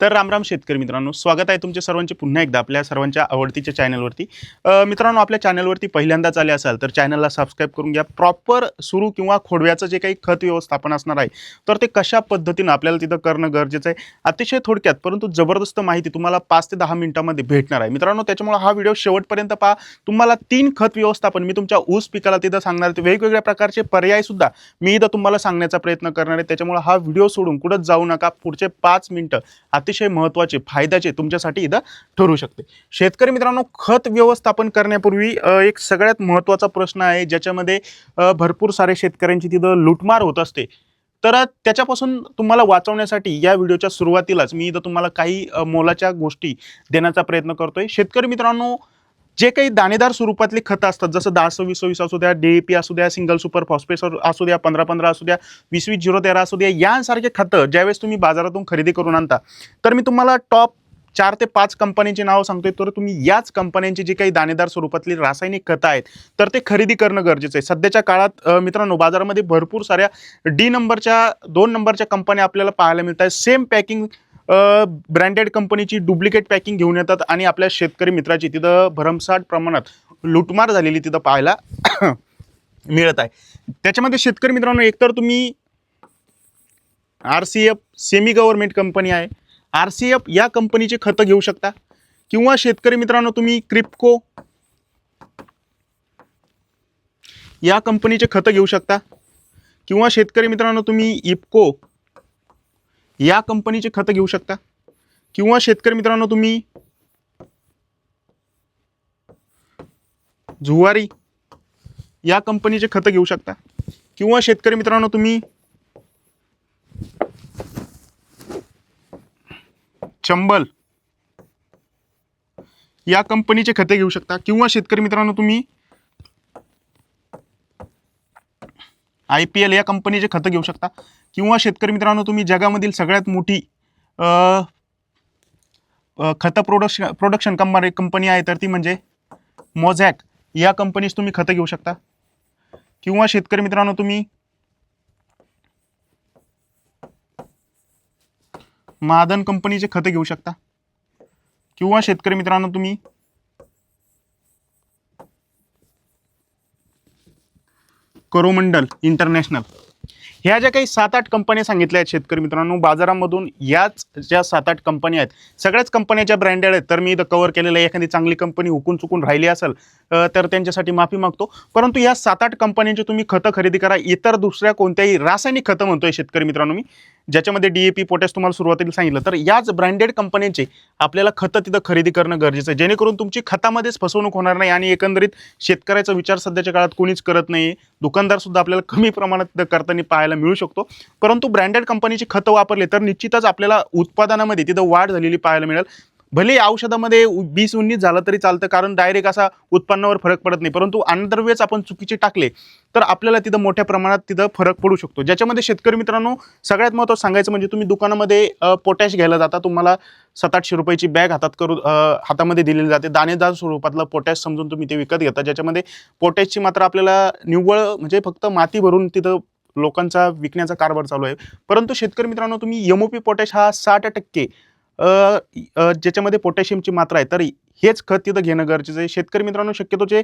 तर रामराम शेतकरी मित्रांनो स्वागत आहे तुमच्या सर्वांचे पुन्हा एकदा आपल्या सर्वांच्या आवडतीच्या चॅनलवरती. मित्रांनो आपल्या चॅनलवरती पहिल्यांदाच आले असाल तर चॅनलला सबस्क्राईब करून घ्या. प्रॉपर सुरू किंवा खोडव्याचं जे काही खत व्यवस्थापन असणार आहे तर ते कशा पद्धतीनं आपल्याला तिथं करणं गरजेचं आहे अतिशय थोडक्यात परंतु जबरदस्त माहिती तुम्हाला पाच ते दहा मिनिटांमध्ये भेटणार आहे. मित्रांनो त्याच्यामुळे हा व्हिडिओ शेवटपर्यंत पहा. तुम्हाला तीन खत व्यवस्थापन मी तुमच्या ऊस पिकाला तिथं सांगणार आहे. वेगवेगळ्या प्रकारचे पर्याय सुद्धा मी इथं तुम्हाला सांगण्याचा प्रयत्न करणार आहे. त्याच्यामुळे हा व्हिडिओ सोडून कुठंच जाऊ नका. पुढचे पाच मिनिटं अतिशय महत्त्वाचे फायद्याचे तुमच्यासाठी इथं ठरू शकते. शेतकरी मित्रांनो खत व्यवस्थापन करण्यापूर्वी एक सगळ्यात महत्त्वाचा प्रश्न आहे ज्याच्यामध्ये भरपूर सारे शेतकऱ्यांची तिथं लुटमार होत असते. तर त्याच्यापासून तुम्हाला वाचवण्यासाठी या व्हिडिओच्या सुरुवातीलाच मी इथं तुम्हाला काही मोलाच्या गोष्टी देण्याचा प्रयत्न करतोय. शेतकरी मित्रांनो जे काही दाणेदार स्वरूपातली खतं असतात जसं दहा सव्वीस सव्वीस असू द्या डीएपी असू द्या सिंगल सुपर फॉस्फेस असू द्या पंधरा पंधरा असू द्या वीस वीस झिरो तेरा असू द्या यांसारखे खतं ज्यावेळेस तुम्ही बाजारातून खरेदी करून आणता तर मी तुम्हाला टॉप चार ते पाच कंपन्यांची नावं सांगतोय तर तुम्ही याच कंपन्यांची जी काही दाणेदार स्वरूपातली रासायनिक खतं आहेत तर ते खरेदी करणं गरजेचं आहे. सध्याच्या काळात मित्रांनो बाजारामध्ये भरपूर साऱ्या डी नंबरच्या दोन नंबरच्या कंपन्या आपल्याला पाहायला मिळत आहेत सेम पॅकिंग ब्रँडेड कंपनीची डुप्लिकेट पॅकिंग घेऊन येतात आणि आपल्या शेतकरी मित्राची तिथं भरमसाठ प्रमाणात लुटमार झालेली तिथं पाहायला मिळत आहे. त्याच्यामध्ये शेतकरी मित्रांनो एकतर तुम्ही R C F semi government company आहे. आर सी एफ या कंपनीचे खतं घेऊ शकता. किंवा शेतकरी मित्रांनो तुम्ही क्रिप्को या कंपनीचे खतं घेऊ शकता. किंवा शेतकरी मित्रांनो तुम्ही इप्को या कंपनीचे खतं घेऊ शकता? किंवा शेतकरी मित्रांनो तुम्ही जुवारी या कंपनीचे खतं घेऊ शकता. किंवा शेतकरी मित्रांनो तुम्ही चंबल या कंपनीचे खते घेऊ शकता. किंवा शेतकरी मित्रांनो तुम्ही आय पी एल या कंपनीचे खतं घेऊ शकता. किंवा शेतकरी मित्रांनो तुम्ही जगामधील सगळ्यात मोठी खतं प्रोडक्शन प्रोडक्शन कंपनी कंपनी आहे तर ती म्हणजे मोझॅक या कंपनीस तुम्ही खतं घेऊ शकता. किंवा शेतकरी मित्रांनो तुम्ही मादन कंपनीचे खतं घेऊ शकता. किंवा शेतकरी मित्रांनो तुम्ही करोमंडल इंटरनॅशनल. ह्या ज्या काही सात आठ कंपन्या सांगितल्या आहेत शेतकरी मित्रांनो बाजारामधून याच ज्या सात आठ कंपन्या आहेत सगळ्याच कंपन्याच्या ब्रँडेड आहेत तर मी इथं कव्हर केलेलं आहे एखादी चांगली कंपनी हुकून चुकून राहिली असेल तर त्यांच्यासाठी माफी मागतो. परंतु या सात आठ कंपन्यांची तुम्ही खतं खरेदी करा इतर दुसऱ्या कोणत्याही रासायनिक खतं म्हणतोय शेतकरी मित्रांनो मी. ज्याच्यामध्ये डीएपी पोटॅश तुम्हाला सुरुवातीला सांगितलं तर याच ब्रँडेड कंपन्यांचे आपल्याला खतं तिथं खरेदी करणं गरजेचं आहे. जेणेकरून तुमची खतामध्येच फसवणूक होणार नाही आणि एकंदरीत शेतकऱ्याचा विचार सध्याच्या काळात कोणीच करत नाही दुकानदारसुद्धा आपल्याला कमी प्रमाणात तिथं करताना पाहायला मिळू शकतो. परंतु ब्रँडेड कंपनीची खतं वापरले तर निश्चितच आपल्याला उत्पादनामध्ये तिथं वाढ झालेली पाहायला मिळेल. भले औषधामध्ये उ- बीस उन्नीस झालं तरी चालतं कारण डायरेक्ट असा उत्पन्नावर फरक पडत नाही. परंतु अन्नद्रव्यच आपण चुकीचे टाकले तर आपल्याला तिथं मोठ्या प्रमाणात तिथं फरक पडू शकतो. ज्याच्यामध्ये शेतकरी मित्रांनो सगळ्यात महत्त्वाचं सांगायचं म्हणजे तुम्ही दुकानामध्ये पोटॅश घ्यायला जाता तुम्हाला सात आठशे रुपयाची बॅग हातात करून हातामध्ये दिलेली जाते. दाणेदार स्वरूपातलं पोटॅश समजून तुम्ही ते विकत घेता. ज्याच्यामध्ये पोटॅशची मात्र आपल्याला निव्वळ म्हणजे फक्त माती भरून तिथं लोकांचा विकण्याचा कारभार चालू आहे. परंतु शेतकरी मित्रांनो तुम्ही एमओपी पोटॅश हा साठ टक्के ज्याच्यामध्ये पोटॅशियमची मात्रा आहे तर हेच खत तिथं घेणं गरजेचं आहे. शेतकरी मित्रांनो शक्यतो जे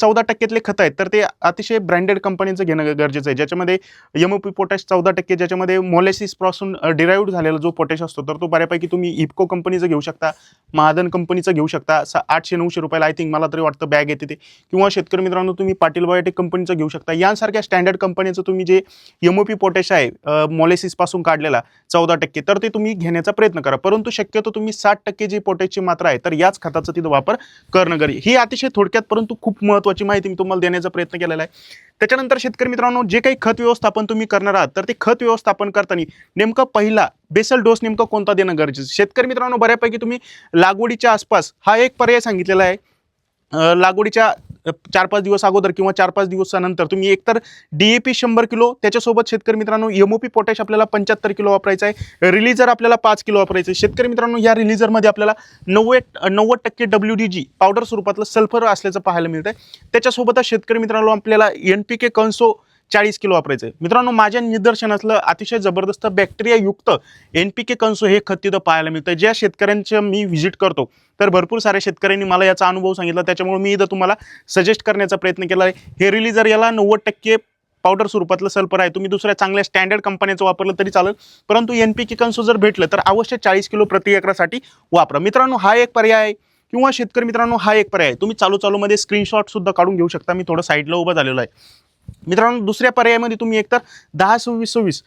चौदा टक्क्यातले खत आहेत तर ते अतिशय ब्रँडेड कंपनीचं घेणं गरजेचं आहे. ज्याच्यामध्ये एम ओ पी पोटॅश चौदा टक्के ज्याच्यामध्ये मोलेसिसपासून डिराईव्ड झालेला जो पोटॅश असतो तर तो बऱ्यापैकी तुम्ही इप्को कंपनीचं घेऊ शकता महादन कंपनीचं घेऊ शकता. सा आठशे नऊशे रुपयाला आय थिंक मला तरी वाटतं बॅग येते ते. किंवा शेतकरी मित्रांनो तुम्ही पाटील बायोटेक कंपनीचं घेऊ शकता. यांसारख्या स्टँडर्ड कंपनीचं तुम्ही जे एम ओ पी पोटॅश आहे मोलेसिसपासून काढलेला चौदा टक्के तर ते तुम्ही घेण्याचा प्रयत्न करा. परंतु शक्यतो तुम्ही साठ टक्के जी पोटॅशची मात्रा आहे तर याच खतात शब्दाचा तिथं वापर करणं गरजे ही अतिशय थोडक्यात परंतु खूप महत्त्वाची माहिती मी तुम्हाला देण्याचा प्रयत्न केलेला आहे त्याच्यानंतर शेतकरी मित्रांनो जे काही खत व्यवस्थापन तुम्ही करणार आहात तर ते खत व्यवस्थापन करताना नेमकं पहिला बेसल डोस नेमका कोणता देणं गरजेचं आहे? शेतकरी मित्रांनो बऱ्यापैकी तुम्ही लागवडीच्या आसपास हा एक पर्याय सांगितलेला आहे लागवडीच्या चार पाच दिवस अगोदर किंवा चार पाच दिवसानंतर. तुम्ही एकतर डी ए पी शंभर किलो त्याच्यासोबत शेतकरी मित्रांनो एम ओ पी पोटॅश आपल्याला पंच्याहत्तर किलो वापरायचा आहे. रिलीजर आपल्याला पाच किलो वापरायचं आहे. शेतकरी मित्रांनो या रिलीजरमध्ये आपल्याला नव्वद नव्वद टक्के डब्ल्यू डी जी पावडर स्वरूपातलं सल्फर असल्याचं पाहायला मिळतं आहे त्याच्यासोबतच शेतकरी मित्रांनो आपल्याला एन पी के कन्सो चाळीस किलो वापरायचं आहे. मित्रांनो माझ्या निदर्शनातलं अतिशय जबरदस्त बॅक्टेरियायुक्त एन पी के कन्सो हे खत तिथं पाहायला मिळतं ज्या शेतकऱ्यांचं मी व्हिजिट करतो तर भरपूर साऱ्या शेतकऱ्यांनी मला याचा अनुभव सांगितला. त्याच्यामुळे मी इथं तुम्हाला सजेस्ट करण्याचा प्रयत्न केला आहे. हे रिलीजर याला नव्वद टक्के पावडर स्वरूपातलं सल्फर आहे तुम्ही दुसऱ्या चांगल्या स्टँडर्ड कंपनीचं वापरलं तरी चालेल. परंतु एन पी के कन्सो जर भेटलं तर अवश्य चाळीस किलो प्रति एकरासाठी वापरा. मित्रांनो हा एक पर्याय आहे. किंवा शेतकरी मित्रांनो हा एक पर्याय आहे. तुम्ही चालू चालूमध्ये स्क्रीनशॉटसुद्धा काढून घेऊ शकता. मी थोडं साईडला उभं झालेलो आहे. मित्रांनो दुसऱ्या पर्यायामध्ये तुम्ही एकतर दहा सव्वीस सव्वीस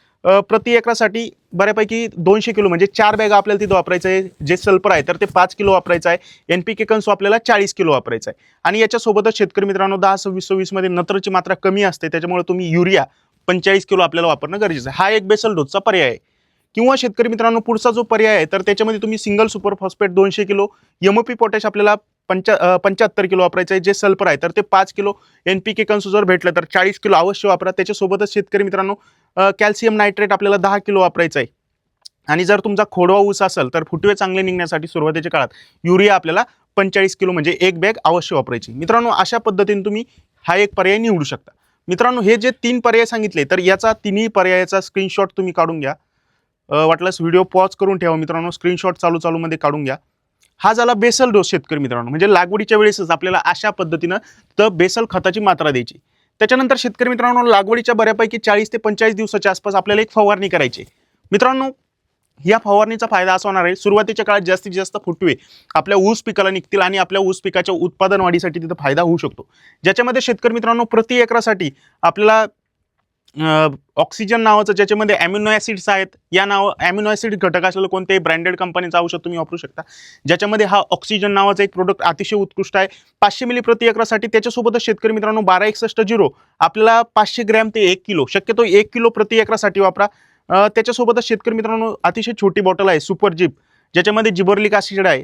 प्रति एकरासाठी बऱ्यापैकी दोनशे किलो म्हणजे चार बॅग आपल्याला तिथं वापरायचं आहे. जे सल्फर आहे तर ते पाच किलो वापरायचं आहे. एन पी के कन्सो आपल्याला चाळीस किलो वापरायचं आहे. आणि याच्यासोबतच शेतकरी मित्रांनो दहा सव्वीस सव्वीसमध्ये नत्रची मात्रा कमी असते. त्याच्यामुळे तुम्ही युरिया पंचेचाळीस किलो आपल्याला वापरणं गरजेचं आहे. हा एक बेसल डोसचा पर्याय आहे. किंवा शेतकरी मित्रांनो पुढचा जो पर्याय आहे तर त्याच्यामध्ये तुम्ही सिंगल सुपर फॉस्फेट दोनशे किलो एम पी पोटॅश आपल्याला पंचा पंच्याहत्तर किलो वापरायचं आहे जे सल्फर आहे तर ते पाच किलो एन पी के कन्सो जर भेटलं तर चाळीस किलो अवश्य वापरा. त्याच्यासोबतच शेतकरी मित्रांनो कॅल्शियम नायट्रेट आपल्याला दहा किलो वापरायचं आहे आणि जर तुमचा खोडवा ऊस असेल तर फुटवे चांगले निघण्यासाठी सुरुवातीच्या काळात युरिया आपल्याला पंचेचाळीस किलो म्हणजे एक बॅग अवश्य वापरायची. मित्रांनो अशा पद्धतीने तुम्ही हा एक पर्याय निवडू शकता. मित्रांनो हे जे तीन पर्याय सांगितले तर याचा तिन्ही पर्यायाचा स्क्रीनशॉट तुम्ही काढून घ्या. वाटल्यास व्हिडिओ पॉज करून ठेवा मित्रांनो स्क्रीनशॉट चालू चालूमध्ये काढून घ्या. हा झाला बेसल डोस शेतकरी मित्रांनो. म्हणजे लागवडीच्या वेळेसच आपल्याला अशा पद्धतीनं तर बेसल खताची मात्रा द्यायची. त्याच्यानंतर शेतकरी मित्रांनो लागवडीच्या बऱ्यापैकी चाळीस ते पंचेचाळीस दिवसाच्या आसपास आपल्याला एक फवारणी करायची मित्रांनो या फवारणीचा फायदा असा होणार आहे सुरुवातीच्या काळात जास्तीत जास्त फुटवे आपल्या ऊस पिकाला निघतील आणि आपल्या ऊस पिकाच्या उत्पादन वाढीसाठी तिथं फायदा होऊ शकतो. ज्याच्यामध्ये शेतकरी मित्रांनो प्रति एकरासाठी आपल्याला ऑक्सिजन नावाचं ज्याच्यामध्ये ॲम्युनो ॲसिड्स आहेत या नाव ॲम्युनो ॲसिड घटक असलेलं कोणत्याही ब्रँडेड कंपनीचं औषध तुम्ही वापरू शकता. ज्याच्यामध्ये हा ऑक्सिजन नावाचा एक प्रोडक्ट अतिशय उत्कृष्ट आहे. पाचशे मिली प्रति एकरासाठी त्याच्यासोबतच शेतकरी मित्रांनो बारा एकसष्ट झिरो आपल्याला पाचशे ग्रॅम ते एक किलो. शक्यतो एक किलो प्रति एकरासाठी वापरा. त्याच्यासोबतच शेतकरी मित्रांनो अतिशय छोटी बॉटल आहे सुपर जीप ज्याच्यामध्ये जिबर्लिक ॲसिड आहे.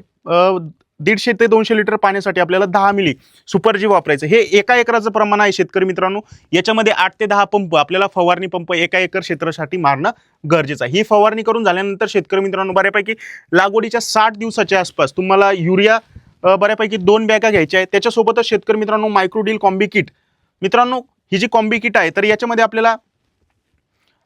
दीडशे ते दोनशे लिटर पाण्यासाठी आपल्याला दहा मिली सुपरजी वापरायचं. हे एका एकराचं प्रमाण आहे शेतकरी मित्रांनो. याच्यामध्ये आठ ते दहा पंप आपल्याला फवारणी पंप एका एकर क्षेत्रासाठी मारणं गरजेचं आहे. ही फवारणी करून झाल्यानंतर शेतकरी मित्रांनो बऱ्यापैकी लागवडीच्या साठ दिवसाच्या आसपास तुम्हाला युरिया बऱ्यापैकी दोन बॅगा घ्यायच्या आहेत. त्याच्यासोबतच शेतकरी मित्रांनो मायक्रोडील कॉम्बी किट मित्रांनो ही जी कॉम्बी किट आहे तर याच्यामध्ये आपल्याला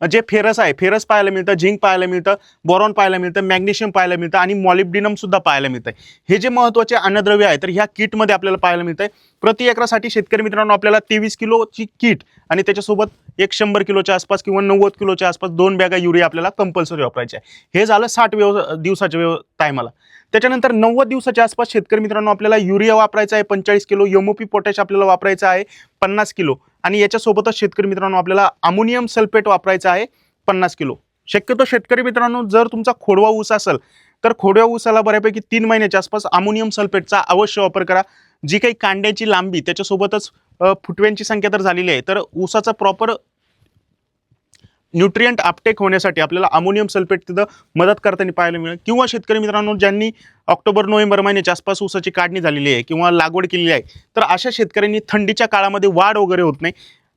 जे फेरस आहे फेरस पाहायला मिळतं झिंक पाहायला मिळतं बोरॉन पाहायला मिळतं मॅग्नेशियम पाहायला मिळतं आणि मॉलिब्डिनम सुद्धा पाहायला मिळतं हे जे महत्त्वाचे अन्नद्रव्य आहे तर ह्या किटमध्ये आपल्याला पाहायला मिळतंय. प्रति एकरासाठी शेतकरी मित्रांनो आपल्याला तेवीस किलोची किट आणि त्याच्यासोबत एक शंभर किलोच्या आसपास किंवा नव्वद किलोच्या आसपास दोन बॅगा युरिया आपल्याला कंपल्सरी वापरायचे आहे. हे झालं साठ व्यव दिवसाच्या व्यव टायमाला त्याच्यानंतर नव्वद दिवसाच्या आसपास शेतकरी मित्रांनो आपल्याला युरिया वापरायचा आहे पंचेचाळीस किलो यमोपी पोटॅश आपल्याला वापरायचं आहे पन्नास किलो. आणि याच्यासोबतच शेतकरी मित्रांनो आपल्याला अमोनियम सल्फेट वापरायचं आहे पन्नास किलो. शक्यतो शेतकरी मित्रांनो जर तुमचा खोडवा ऊस असेल तर खोडव्या ऊसाला बऱ्यापैकी तीन महिन्याच्या आसपास अमोनियम सल्फेटचा अवश्य वापर करा. जी काही कांड्याची लांबी त्याच्यासोबतच फुटव्यांची संख्या तर झालेली आहे. तर ऊसाचा प्रॉपर न्यूट्रियंट अपटेक होण्यासाठी आपल्याला अमोनियम सल्फेट तिथं मदत करताना पाहायला मिळेल. किंवा शेतकरी मित्रांनो ज्यांनी ऑक्टोबर नोव्हेंबर महिन्याच्या आसपास ऊसाची काढणी झालेली आहे किंवा लागवड केलेली आहे तर अशा शेतकऱ्यांनी थंडीच्या काळामध्ये वाढ वगैरे होत नाही.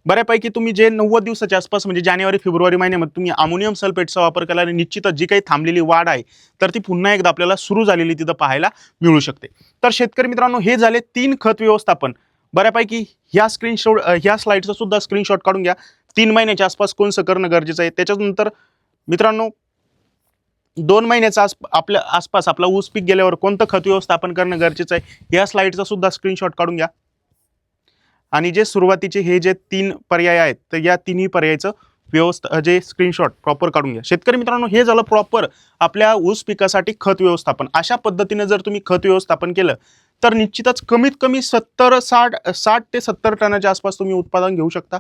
बऱ्यापैकी तुम्ही जे नव्वद दिवसाच्या आसपास म्हणजे जानेवारी फेब्रुवारी महिन्यामध्ये तुम्ही अमोनियम सल्फेटचा वापर केला आणि निश्चितच जी काही थांबलेली वाढ आहे तर ती पुन्हा एकदा आपल्याला सुरू झालेली तिथं पाहायला मिळू शकते. तर शेतकरी मित्रांनो हे झाले तीन खत व्यवस्थापन. बऱ्यापैकी ह्या स्क्रीनशॉट ह्या स्लाईडचा सुद्धा स्क्रीनशॉट काढून घ्या. तीन महिन्याच्या आसपास कोणसं करणं गरजेचं आहे. त्याच्यानंतर मित्रांनो दोन महिन्याचा आस आपल्या आसपास आपला ऊस पीक गेल्यावर कोणतं खत व्यवस्थापन करणं गरजेचं आहे या स्लाईडचा सुद्धा स्क्रीनशॉट काढून घ्या. आणि जे सुरुवातीचे हे जे तीन पर्याय आहेत तर या तिन्ही पर्यायाचं व्यवस्था जे स्क्रीनशॉट प्रॉपर काढून घ्या. शेतकरी मित्रांनो हे झालं प्रॉपर आपल्या ऊस पिकासाठी खत व्यवस्थापन. अशा पद्धतीने जर तुम्ही खत व्यवस्थापन केलं तर निश्चितच कमीत कमी सत्तर साठ साठ ते सत्तर टनाच्या आसपास तुम्ही उत्पादन घेऊ शकता.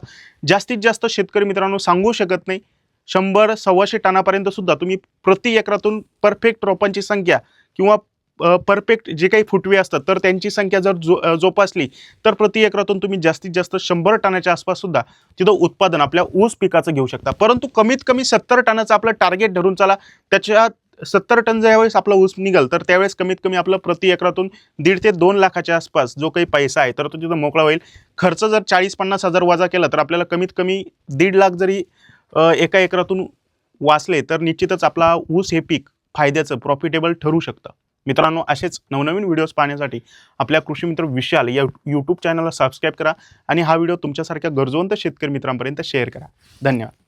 जास्तीत जास्त शेतकरी मित्रांनो सांगू शकत नाही. शंभर सव्वाशे टनापर्यंत सुद्धा तुम्ही प्रति एकरातून परफेक्ट रोपांची संख्या किंवा परफेक्ट जे काही फुटवे असतात तर त्यांची संख्या जर जो जोपासली तर प्रति एकरातून तुम्ही जास्तीत जास्त शंभर टनाच्या आसपास सुद्धा तिथं उत्पादन आपल्या ऊस पिकाचं घेऊ शकता. परंतु कमीत कमी सत्तर टनाचं आपलं टार्गेट धरून चला त्याच्या सत्तर टन ज्यावेळेस आपला ऊस निघाल तर त्यावेळेस कमीत कमी आपलं प्रति एकरातून दीड ते दोन लाखाच्या आसपास जो काही पैसा आहे तर तो तिथं मोकळा होईल. खर्च जर चाळीस पन्नास हजार वजा केला तर आपल्याला कमीत कमी दीड लाख जरी एका एकरातून वाचले तर निश्चितच आपला ऊस हे पीक फायद्याचं प्रॉफिटेबल ठरू शकतं. मित्रांनो असेच नवनवीन व्हिडिओज पाहण्यासाठी आपल्या कृषी मित्र विशाल या यूट्यूब चॅनलला सबस्क्राईब करा आणि हा व्हिडिओ तुमच्यासारख्या गरजवंत शेतकरी मित्रांपर्यंत शेअर करा. धन्यवाद.